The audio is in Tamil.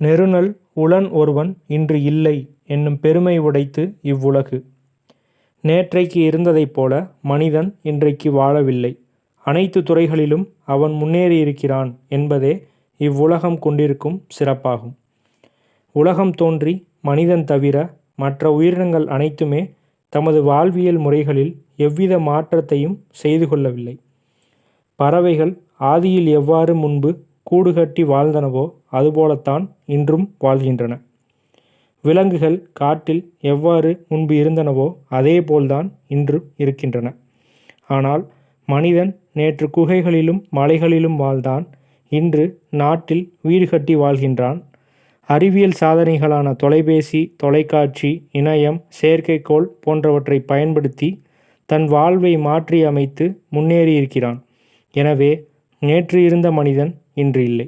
நெருநல் உளன் ஒருவன் இன்று இல்லை என்னும் பெருமை உடைத்து இவ்வுலகு. நேற்றைக்கு இருந்ததைப் போல மனிதன் இன்றைக்கு வாழவில்லை. அனைத்து துறைகளிலும் அவன் முன்னேறியிருக்கிறான் என்பதே இவ்வுலகம் கொண்டிருக்கும் சிறப்பாகும். உலகம் தோன்றி மனிதன் தவிர மற்ற உயிரினங்கள் அனைத்துமே தமது வாழ்வியல் முறைகளில் எவ்வித மாற்றத்தையும் செய்து கொள்ளவில்லை. பறவைகள் ஆதியில் எவ்வாறு முன்பு கூடு கட்டி வாழ்ந்தனவோ அதுபோலத்தான் இன்றும் வாழ்கின்றன. விலங்குகள் காட்டில் எவ்வாறு முன்பு இருந்தனவோ அதேபோல்தான் இன்றும் இருக்கின்றன. ஆனால் மனிதன் நேற்று குகைகளிலும் மலைகளிலும் வாழ்ந்தான் இன்று நாட்டில் வீடு கட்டி வாழ்கின்றான். அறிவியல் சாதனைகளான தொலைபேசி, தொலைக்காட்சி, இணையம், செயற்கைக்கோள் போன்றவற்றைப் பயன்படுத்தி தன் வாழ்வை மாற்றியமைத்து முன்னேறியிருக்கிறான். எனவே நேற்று இருந்த மனிதன் இன்று இல்லை.